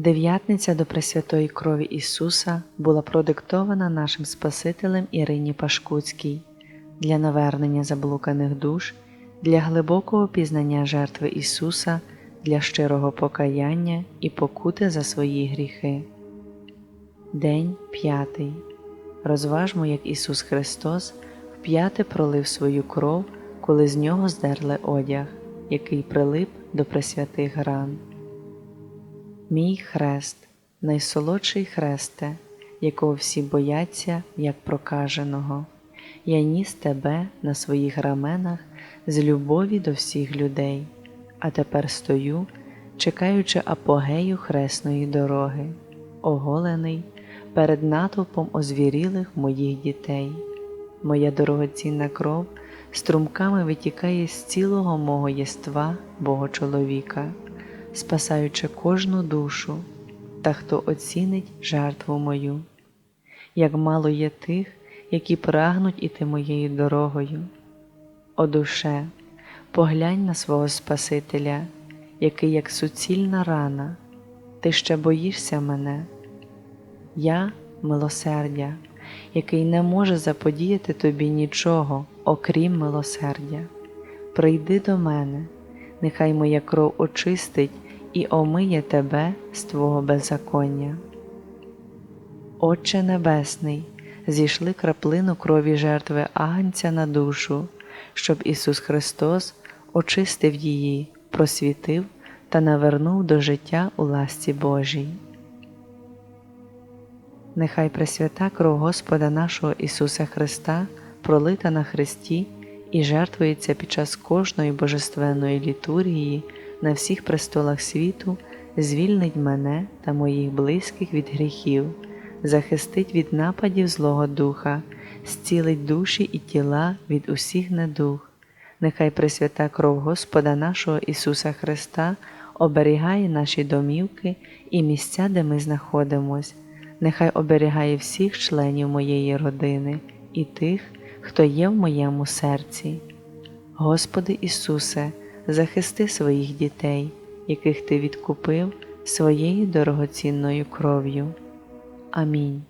Дев'ятниця до Пресвятої крові Ісуса була продиктована нашим Спасителем Ірині Пашкуцькій для навернення заблуканих душ, для глибокого пізнання жертви Ісуса, для щирого покаяння і покути за свої гріхи. День п'ятий. Розважмо, як Ісус Христос вп'яте пролив свою кров, коли з нього здерли одяг, який прилип до пресвятих ран. Мій хрест, найсолодший хресте, якого всі бояться, як прокаженого. Я ніс тебе на своїх раменах з любові до всіх людей, а тепер стою, чекаючи апогею хресної дороги, оголений перед натовпом озвірілих моїх дітей. Моя дорогоцінна кров струмками витікає з цілого мого єства Бога чоловіка спасаючи кожну душу, та хто оцінить жертву мою, як мало є тих, які прагнуть іти моєю дорогою. О душе, поглянь на свого Спасителя, який, як суцільна рана, ти ще боїшся мене. Я милосердя, який не може заподіяти тобі нічого, окрім милосердя. Прийди до мене, нехай моя кров очистить і омиє тебе з твого беззаконня. Отче Небесний, зійшли краплину крові жертви Агнця на душу, щоб Ісус Христос очистив її, просвітив та навернув до життя у ласті Божій. Нехай Пресвята кров Господа нашого Ісуса Христа, пролита на Христі і жертвується під час кожної божественної літургії на всіх престолах світу, звільнить мене та моїх близьких від гріхів, захистить від нападів Злого Духа, зцілить душі і тіла від усіх недух. Нехай Пресвята кров Господа нашого Ісуса Христа оберігає наші домівки і місця, де ми знаходимось, нехай оберігає всіх членів моєї родини і тих, хто є в моєму серці. Господи Ісусе, захисти своїх дітей, яких Ти відкупив своєю дорогоцінною кров'ю. Амінь.